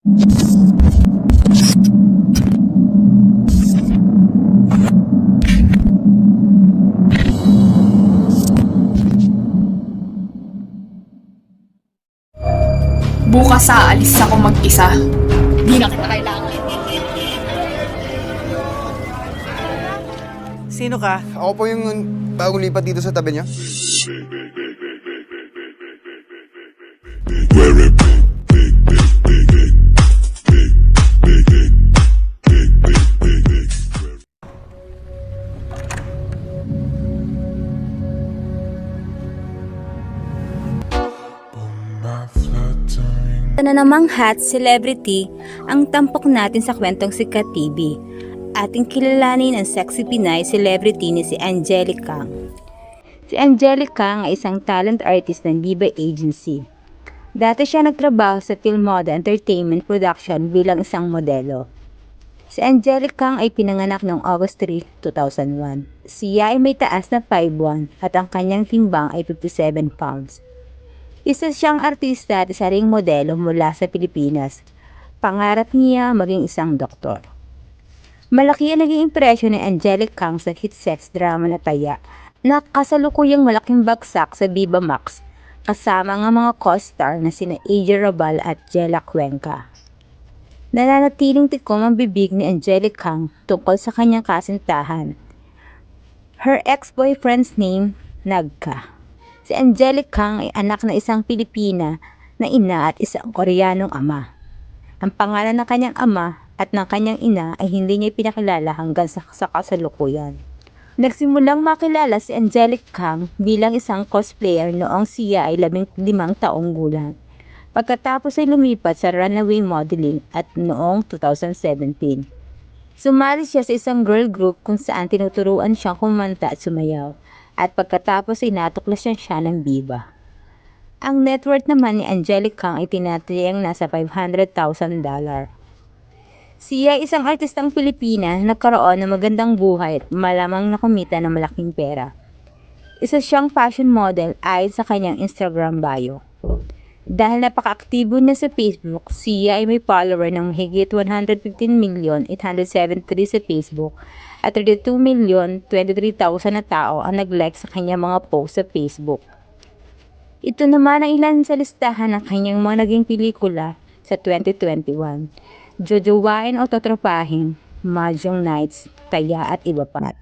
Bukas aalis ako mag-isa. Di na kita kailangan. Sino ka? Ako po yung bagong lipat dito sa tabi niyo. Ito na namang hot celebrity ang tampok natin sa kwentong Sikat TV. Ating kilalanin ang sexy Pinay celebrity ni si Angelica. Si Angelica ay isang talent artist ng Viva Agency. Dati siya nagtrabaho sa Tilmoda Entertainment Production bilang isang modelo. Si Angelica ay pinanganak noong August 3, 2001. Siya ay may taas na 5'1 at ang kanyang timbang ay 57 pounds. Isa siyang artista at isa ring modelo mula sa Pilipinas. Pangarap niya maging isang doktor. Malaki ang naging impresyon ni Angelic Kang sa hit sex drama na Taya na kasalukuyang malaking bagsak sa Viva Max kasama ng mga co-star na sina Aja Rabal at Jella Cuenca. Nananatiling tikom ang bibig ni Angelic Kang tungkol sa kanyang kasintahan. Her ex-boyfriend's name, Nagka. Si Angelic Kang ay anak ng isang Pilipina na ina at isang Koreanong ama. Ang pangalan ng kanyang ama at ng kanyang ina ay hindi niya pinakilala hanggang sa, sa kasalukuyan. Nagsimulang makilala si Angelic Kang bilang isang cosplayer noong siya ay labing limang taong gulang. Pagkatapos ay lumipat sa runaway modeling at noong 2017. Sumali siya sa isang girl group kung saan tinuturuan siyang kumanta at sumayaw at pagkatapos ay natuklasan siya ng biba. Ang net worth naman ni Angelic Kang ay tinatayang nasa $500,000. Siya isang artistang Pilipina na nagkaroon ng magandang buhay at malamang nakumita ng malaking pera. Isa siyang fashion model ayon sa kanyang Instagram bio. Dahil napaka-aktibo niya sa Facebook, siya ay may follower ng higit 115,873 sa Facebook at 32,023,000 na tao ang nag-like sa kanyang mga post sa Facebook. Ito naman ang ilan sa listahan ng kanyang mga naging pelikula sa 2021. Jojowain o Totropahin, Mahjong Nights, Taya at iba pa.